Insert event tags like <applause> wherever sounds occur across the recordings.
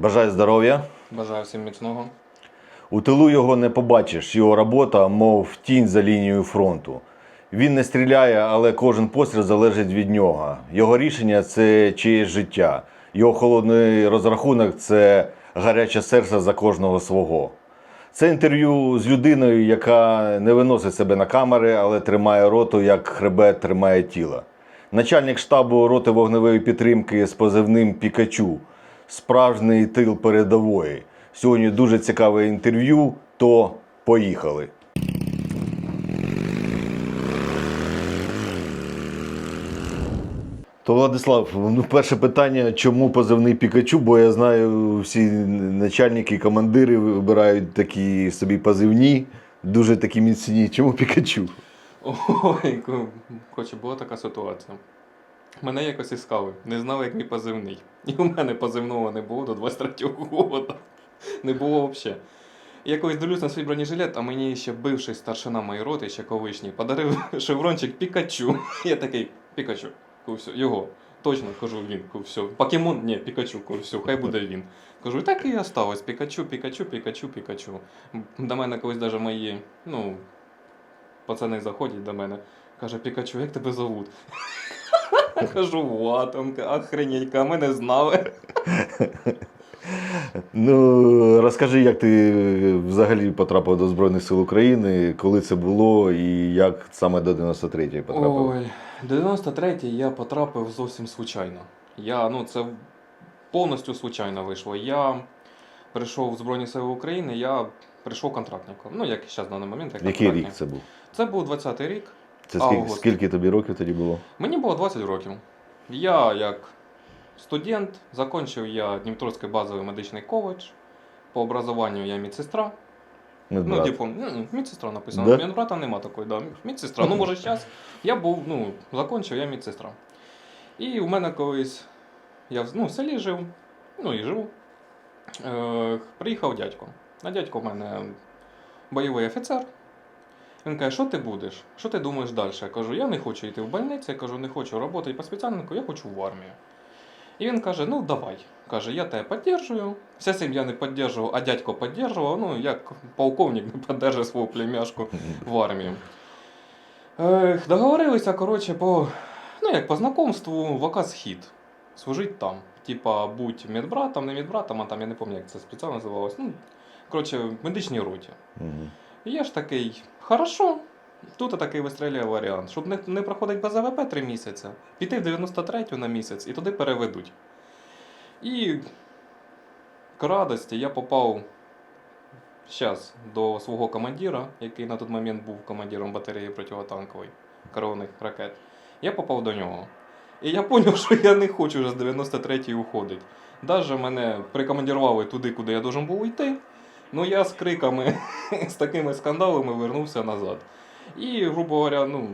Бажаю здоров'я. Бажаю всім міцного. У тилу його не побачиш. Його робота, мов тінь за лінією фронту. Він не стріляє, але кожен постріл залежить від нього. Його рішення це чиєсь життя. Його холодний розрахунок це гаряче серце за кожного свого. Це інтерв'ю з людиною, яка не виносить себе на камери, але тримає роту, як хребет тримає тіло. Начальник штабу роти вогневої підтримки з позивним Пікачу. Справжній тил передової. Сьогодні дуже цікаве інтерв'ю, то поїхали. То Владислав, ну перше питання, чому позивний Пікачу? Бо я знаю, всі начальники командири вибирають такі собі позивні, дуже такі міцні. Чому Пікачу? Ой, хоче, була така ситуація. Мене якось іскали, не знали, як мій позивний. І у мене позивного не було до 23-го року. Не було взагалі. Я колись дивлюсь на свій бронежилет, а мені ще бивший старшина моєї роти, ще колишній, подарив <laughs> шеврончик Пікачу. <laughs> Я такий, Пікачу, все, його. Точно кажу він, все. Покемон, ні, Пікачу, все, хай буде він. Кажу, так і осталось. Пікачу, Пікачу, Пікачу, Пікачу. До мене колись навіть мої, ну, пацани заходять до мене. Каже, Пікачу, як тебе зовут? <laughs> Кажу, Ватонка, охренетька, ми не знали. Ну розкажи, як ти взагалі потрапив до Збройних сил України, коли це було і як саме до 93-ї потрапив? Ой, 93-й я потрапив зовсім случайно. Я, ну, це повністю случайно вийшло. Я прийшов в Збройні Сили України, я прийшов контрактником. Ну, як зараз на даний момент, як Який рік це був? Це був 20-й рік. Це скільки, Август. скільки тобі років тоді було? Мені було 20 років. Я, як студент, закінчив я Дніпровський базовий медичний коледж. По образованню я медсестра. Ну, типу, м, медсестра написано. Да? Медбрата нема такої, да. Медсестра. Ну, може, зараз я був, ну, закінчив, я медсестра. І у мене колись я ну, в селі жив, ну і живу. Е, приїхав дядько. А дядько в мене бойовий офіцер. Він каже, що ти будеш? Що ти думаєш далі? Я кажу, я не хочу йти в больницю, я кажу, не хочу працювати по спеціальнику, я хочу в армію. І він каже: ну давай. Каже, я тебе підтримую. Вся сім'я не підтримувала, а дядько підтримував, ну як полковник не підтримує свою племяшку в армію. Ех, договорилися, коротше, по, ну, як по знакомству в «Схід». Служить там. Типа, будь медбратом, не медбратом, а там я не пам'ятаю, як це спеціально називалось. Ну, коротше, в медичній роті. І я ж такий, хорошо. Тут такий вистрілює варіант, щоб не, не проходить без АВП три місяці, піти в 93-ю на місяць і туди переведуть. І к радості я попав зараз до свого командира, який на той момент був командиром батареї противотанкової керованих ракет. Я попав до нього. І я зрозумів, що я не хочу вже з 93-ї уходити. Даже мене прикомандірували туди, куди я должен був йти. Ну я з криками, <laughs> з такими скандалами вернувся назад. І, грубо говоря, ну,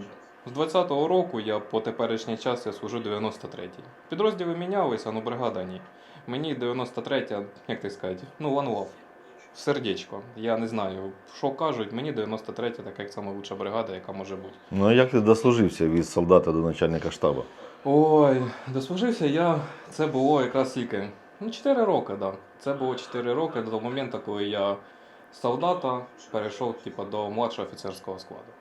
з 20-го року я по теперішній час я служу 93-й. Підрозділи мінялися, ну бригада ні. Мені 93-я, як ти сказати, ну one love. Сердечко. Я не знаю, що кажуть, мені 93-я така як сама лучша бригада, яка може бути. Ну а як ти дослужився від солдата до начальника штабу? Ой, дослужився я. Це було якраз тільки. Ну, 4 роки, так. Да. Це було 4 роки до моменту, коли я солдата перейшов типу, до младшого офіцерського складу.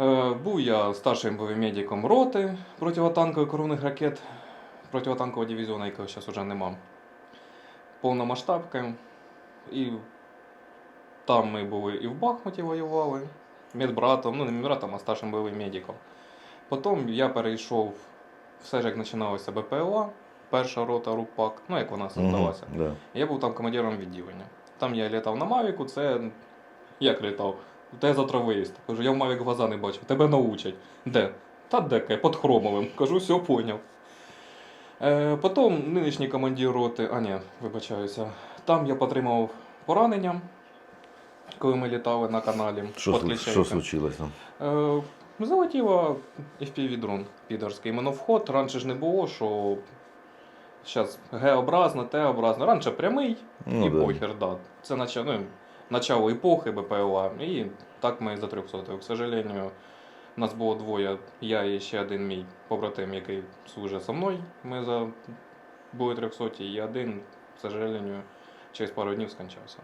Е, був я старшим медиком роти противотанкових коронних ракет, противотанкового дивізіону, якого зараз вже нема. Повномасштабка. І там ми були і в Бахмуті воювали, медбратом, ну не медбратом, а старшим бойовим медиком. Потім я перейшов, все ж як починалося БПЛА, перша рота РУПАК, ну як вона создалася. Мгм, Да. Я був там командиром відділення. Там я літав на Мавіку, це як літав? Те завтра виїзд. Кажу, я в Мавік глаза не бачив, тебе научать. Де? Та де кай, під Хромовим. Кажу, все поняв. Е, потім нинішній командир роти, а ні, вибачаюся, там я отримав поранення, коли ми літали на каналі. Що, що случилось там? Е, Залетіло FPV-дрон підерський. Моновход. Раніше ж не було, що зараз Г-образно, Т-образно. Раніше прямий Ну, і да. похер, да. Це начало, ну, начало епохи БПЛА. І так ми за 300. К сожалению, нас було двоє. Я і ще один мій побратим, який служить зі мною. Ми за були 300 і один к сожалению, через пару днів скончався.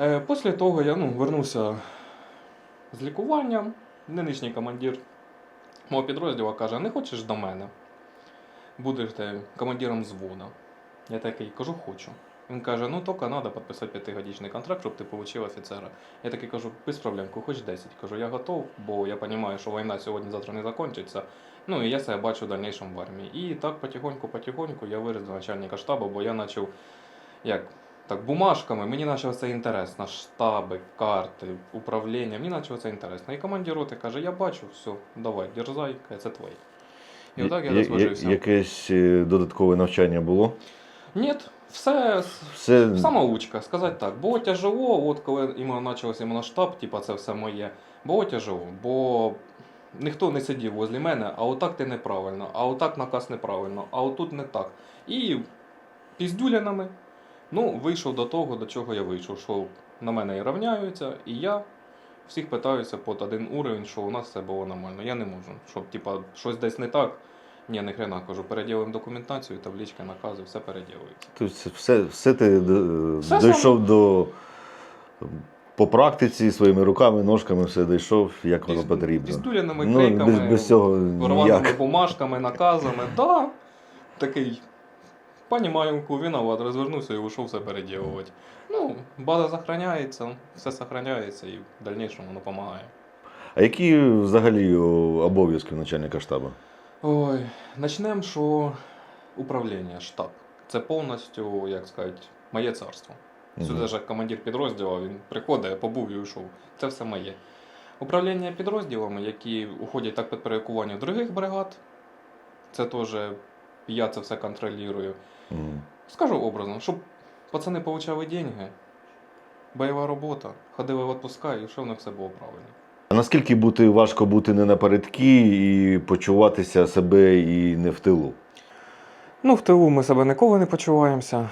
Е, Після того я ну, вернувся з лікування. Нинішній командир мого підрозділу каже: не хочеш до мене? Будеш ти командиром взводу. Я такий кажу, хочу. Він каже: ну тільки треба підписати п'ятигодичний контракт, щоб ти отримав офіцера. Я такий кажу, без проблем, хоч 10. Кажу, я готов, бо я розумію, що війна сьогодні-завтра не закінчиться. Ну і я себе бачу в дальнейшем в армії. І так потихоньку-потихоньку я виріс до начальника штабу, бо я почав як так, бумажками, мені це інтересно. Штаби, карти, управління, мені почало це інтересно. І командир роти каже, я бачу, все, давай, дерзай, це твоє. І отак я дослужився. Якесь е, додаткове навчання було? Ні, все Все Самоучка, сказати так. Було тяжело, от коли іменно почався іменно штаб, типа це все моє. Було тяжело, бо ніхто не сидів возле мене, а отак ти неправильно, а отак наказ неправильно, а отут не так. І піздюлянами, ну, вийшов до того, до чого я вийшов, що на мене і рівняються, і я всіх питаюся під один уровень, що у нас все було нормально. Я не можу. Щоб типа щось десь не так. Ні, не хрена кажу, переділимо документацію, таблички, накази, все переділується. Тобто все, все ти е, Все дійшов до. По практиці своїми руками, ножками все дійшов, як воно потрібно. Піздюляними Ну, клейками, без, без цього рваними ніяк. бумажками, наказами. Да, такий. Понімаю, виноват, розвернувся і вийшов все переділувати. Ну, база сохраняється, все сохраняється і в дальнейшому воно допомагає. А які взагалі обов'язки начальника штабу? Ой, почнемо, що управління, штаб. Це повністю, як сказати, моє царство. Сюди ж командир підрозділу, він приходить, побув і йшов. Це все моє. Управління підрозділами, які уходять так під перекування других бригад, це теж я це все контролюю. Мгм. Скажу образно, щоб пацани отримали деньги, бойова робота, ходили в відпуска і все в них все було правильно. А наскільки бути важко бути не напередки і почуватися себе і не в тилу? Ну, в тилу ми себе ніколи не почуваємося.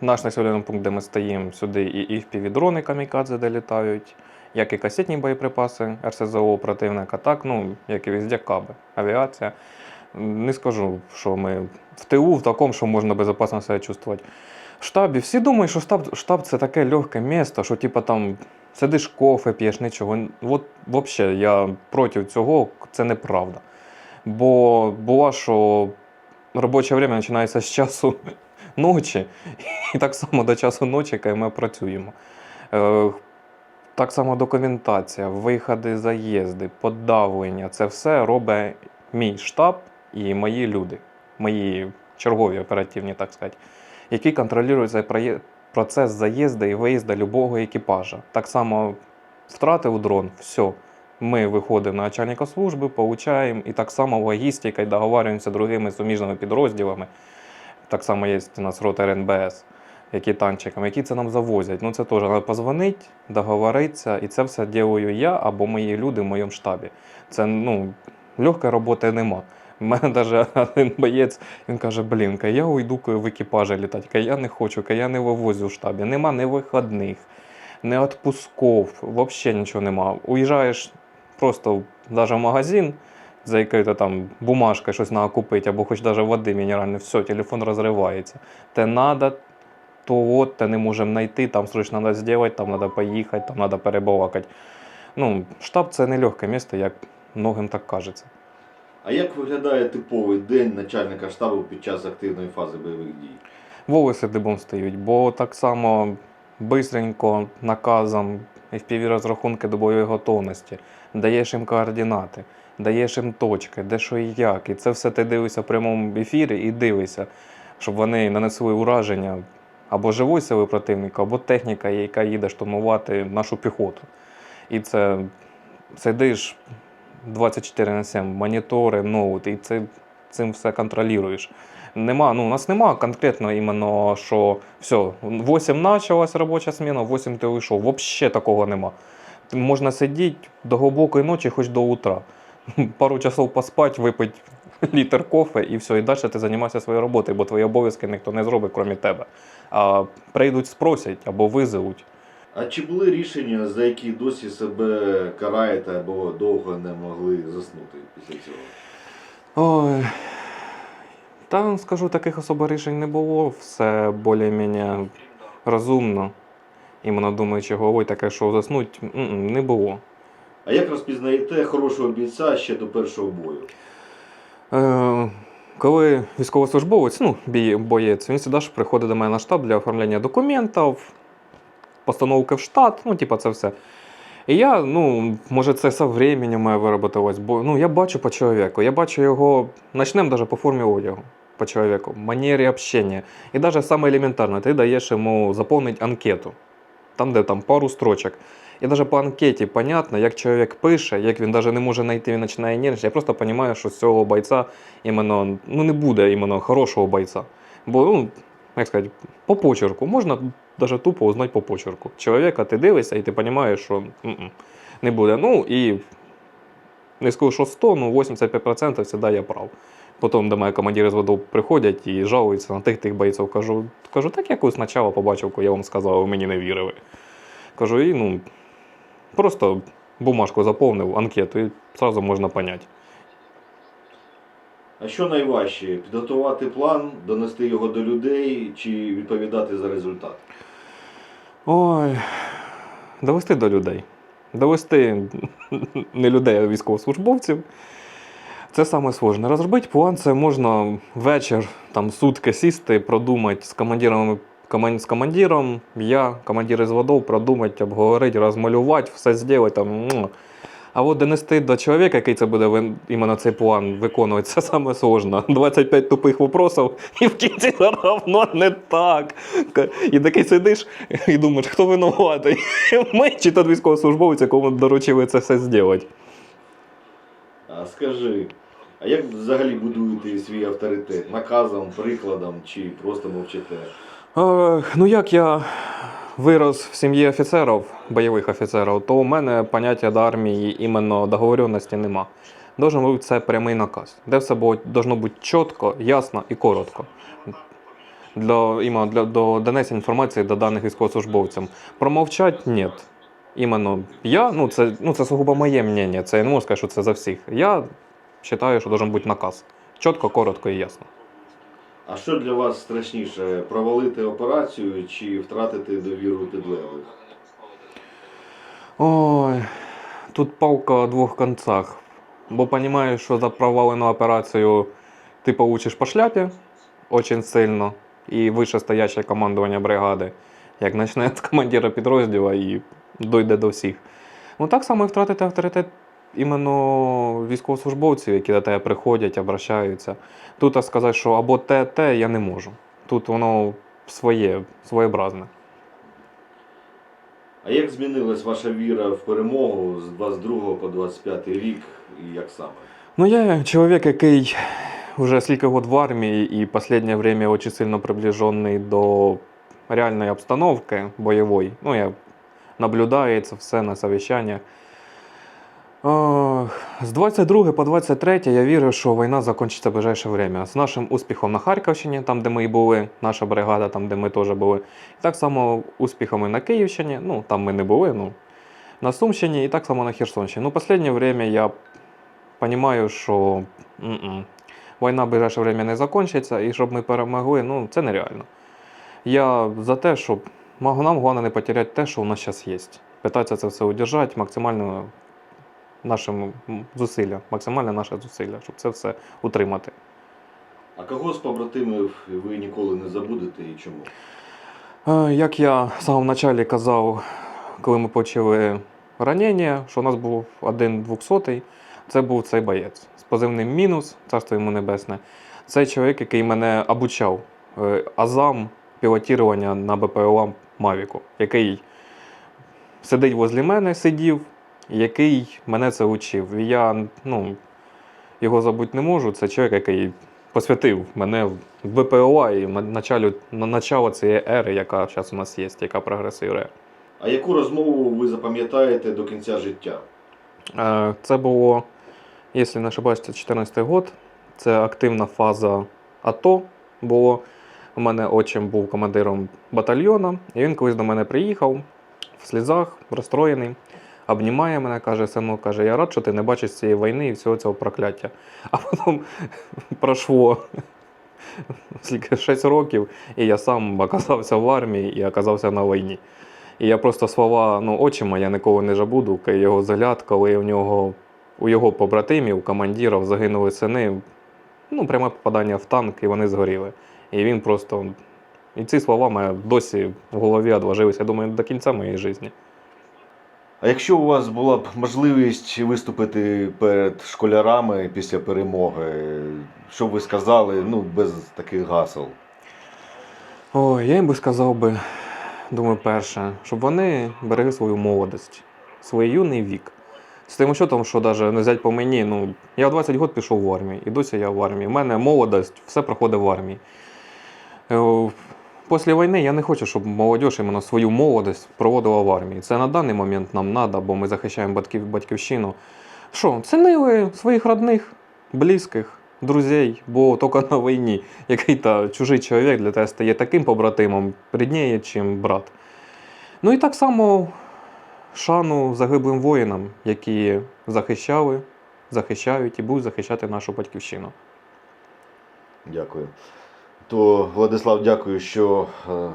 Наш населений пункт, де ми стоїмо, сюди і, і впівдрони камікадзе долітають, як і касетні боєприпаси РСЗО противника, так, ну, як і везде каби, авіація. Не скажу, що ми в тилу, в такому, що можна безпечно себе чувствувати. В штабі всі думають, що штаб, штаб це таке легке місто, що типу там сидиш кофе, п'єш нічого. От взагалі я проти цього, це неправда. Бо бува, що робоче время починається з часу <laughs> ночі, і так само до часу ночі, коли ми працюємо. Е, Так само документація, виходи, заїзди, подавлення це все робить мій штаб і мої люди, мої чергові оперативні, так сказати, які контролюють цей процес заїзду і виїзду любого екіпажа. Так само втратив дрон, все. Ми виходимо на начальника служби, получаємо, і так само логістика, і договорюємося з другими суміжними підрозділами. Так само є у нас рота РНБС, які танчиками, які це нам завозять. Ну це теж треба позвонити, договоритися, і це все ділаю я або мої люди в моєму штабі. Це ну, легкої роботи нема. У мене навіть <laughs> один боєць, він каже, блін, я уйду в екіпажі літати, я не хочу, я не вивозю в штабі. Нема ні виходних, не відпусков, взагалі нічого нема. Уїжджаєш просто навіть в магазин, за якою там бумажкою щось треба купити, або хоч навіть води мінеральної, все, телефон розривається. Те надо, то от, те не можемо знайти, там срочно треба зробити, там треба поїхати, там треба перебалакати. Ну, штаб це не легке місце, як многим так кажеться. А як виглядає типовий день начальника штабу під час активної фази бойових дій? волоси дибом стають, бо так само бистренько наказом FPV розрахунки до бойової готовності, даєш їм координати, даєш їм точки, де що і як. І це все ти дивишся в прямому ефірі і дивишся, щоб вони нанесли ураження або живої сили противника, або техніка, яка їде штурмувати нашу піхоту. І це сидиш 24 на 7, монітори, ноут, і це, цим все контролюєш. Нема, ну, у нас нема конкретно іменно, що все, 8 почалась робоча зміна, 8 ти вийшов. Взагалі такого нема. Можна сидіти до глибокої ночі, хоч до утра. <laughs> Пару часов поспати, випити <laughs> літр кофе і все, і далі ти займаєшся своєю роботою, бо твої обов'язки ніхто не зробить, крім тебе. А прийдуть, спросять або визовуть. А чи були рішення, за які досі себе караєте або довго не могли заснути після цього? Ой. Та скажу, таких особо рішень не було. Все більш-менш розумно. Іменно думаючи головою, таке, що заснуть, не було. А як розпізнаєте хорошого бійця ще до першого бою? Е, коли військовослужбовець, ну, бій- боєць, він завжди приходить до мене на штаб для оформлення документів, постановки в штат, ну, типа, це все. І я, ну, може, це со временем має вироботилось, бо ну, я бачу по чоловіку, я бачу його, почнемо навіть по формі одягу по чоловіку, манері общення. І навіть саме елементарно, ти даєш йому заповнити анкету, там, де там пару строчок. І навіть по анкеті понятно, як чоловік пише, як він навіть не може знайти, він починає нервничати. Я просто розумію, що з цього бойця іменно, ну, не буде іменно хорошого бойця. Бо, ну, як сказати, по почерку. Можна навіть тупо узнати по почерку. Чоловіка ти дивишся і ти розумієш, що не буде. Ну і не скажу, що 100, ну 85% завжди я прав. Потім до мене командири з воду приходять і жалуються на тих тих бойців. Кажу, кажу, так якось спочатку побачив, я вам сказав, ви мені не вірили. Кажу, і ну, просто бумажку заповнив, анкету, і одразу можна поняти. А що найважче? Підготувати план, донести його до людей чи відповідати за результат? Ой, довести до людей. Довести не людей, а військовослужбовців. Це саме сложне. Розробити план це можна вечір, там сутки сісти, продумати з командиром, коман- з командиром, я, командир із водов, продумати, обговорити, розмалювати, все зробити. Там. А от донести до чоловіка, який це буде іменно цей план виконувати, це саме сложно. <laughs> 25 тупих вопросів, і в кінці равно не так. І такий сидиш і думаєш, хто винуватий? <laughs> Ми чи тот військовослужбовець, якому доручили це все зробити. А скажи, а як взагалі будуєте свій авторитет? Наказом, прикладом чи просто мовчите? Е, ну як я вирос в сім'ї офіцерів, бойових офіцерів, то у мене поняття до армії іменно договоренності нема. Должен бути це прямий наказ, де все було, бути чітко, ясно і коротко. Для, іменно для до донесення інформації до даних військовослужбовцям. Промовчать ні. Іменно я, ну це, ну це сугубо моє мнення, це я не можу сказати, що це за всіх. Я вважаю, що должен бути наказ. Чітко, коротко і ясно. А що для вас страшніше? Провалити операцію чи втратити довіру підлеглих? Ой, тут палка о двох концах. Бо розумієш, що за провалену операцію ти получиш по шляпі дуже сильно, і вищестояще командування бригади, як почне з командира підрозділу і дойде до всіх. Ну так само і втратити авторитет іменно військовослужбовців, які до тебе приходять, обращаються. Тут сказати, що або те, те, я не можу. Тут воно своє, своєобразне. А як змінилась ваша віра в перемогу з 22 по 25 рік і як саме? Ну, я человек, який вже скільки год в армії і последнее время очень сильно приближений до реальної обстановки бойової. Ну, я наблюдаю це все на совещаннях. З 22 по 23 я вірю, що війна закінчиться в ближайше время. З нашим успіхом на Харківщині, там, де ми і були, наша бригада, там, де ми теж були. І так само успіхами на Київщині, ну там ми не були, ну, на Сумщині і так само на Херсонщині. Ну, останнє время я розумію, що м-м, війна в ближайше время не закінчиться, і щоб ми перемогли, ну це нереально. Я за те, щоб нам головне не потеряти те, що у нас зараз є. Питатися це все удержати максимально нашим м, зусилля, максимально наше зусилля, щоб це все утримати. А кого з побратимів ви ніколи не забудете і чому? Е, Як я в самому началі казав, коли ми почали ранення, що у нас був один двохсотий, це був цей боєць з позивним мінус, царство йому небесне. Це чоловік, який мене обучав е, азам пілотування на БПЛА Мавіку, який сидить возле мене, сидів, який мене це учив. І я ну, його забути не можу. Це чоловік, який посвятив мене в БПЛА і на началю, на начало цієї ери, яка зараз у нас є, яка прогресує. А яку розмову ви запам'ятаєте до кінця життя? Е, Це було, якщо не ошибаюсь, це 14 год. Це активна фаза АТО. Було. У мене отчим був командиром батальйону, і він колись до мене приїхав в слізах, розстроєний, обнімає мене, каже, синок, каже, я рад, що ти не бачиш цієї війни і всього цього прокляття. А потім <laughs> пройшло скільки 6 років, і я сам оказався в армії і оказався на війні. І я просто слова, ну, очима я ніколи не забуду, його взгляд, коли у нього, у його побратимів, командирів загинули сини, ну, пряме попадання в танк, і вони згоріли. І він просто. І ці слова мене досі в голові одложилися, я думаю, до кінця моєї житті. А якщо у вас була б можливість виступити перед школярами після перемоги, що б ви сказали, ну, без таких гасел? Ой, я їм би сказав би, думаю, перше, щоб вони берегли свою молодість, свій юний вік. З тим що там, що навіть не по мені, ну, я в 20 років пішов в армію, і досі я в армії. У мене молодість, все проходить в армії. Після війни я не хочу, щоб молодь іменно свою молодість проводила в армії. Це на даний момент нам треба, бо ми захищаємо батьків, батьківщину. Що, цінили своїх родних, близьких, друзей, бо тільки на війні який-то чужий чоловік для тебе стає таким побратимом, рідніє, чим брат. Ну і так само шану загиблим воїнам, які захищали, захищають і будуть захищати нашу батьківщину. Дякую. То, Владислав, дякую, що е,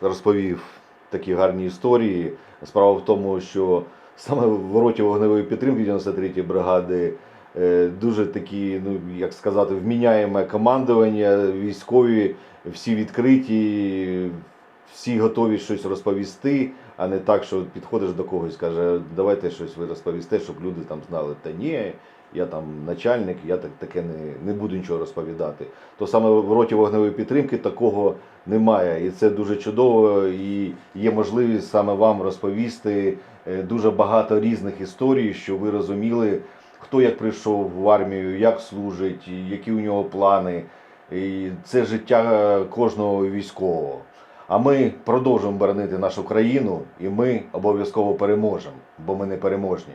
розповів такі гарні історії. Справа в тому, що саме в роті вогневої підтримки 93-ї бригади е, дуже такі, ну як сказати, вміняєме командування, військові, всі відкриті, всі готові щось розповісти, а не так, що підходиш до когось, каже, давайте щось ви розповісте, щоб люди там знали. Та ні, я там начальник, я так таке не, не буду нічого розповідати. То саме в роті вогневої підтримки такого немає. І це дуже чудово. І є можливість саме вам розповісти е, дуже багато різних історій, щоб ви розуміли, хто як прийшов в армію, як служить, які у нього плани. І це життя кожного військового. А ми продовжуємо боронити нашу країну, і ми обов'язково переможемо, бо ми не переможні.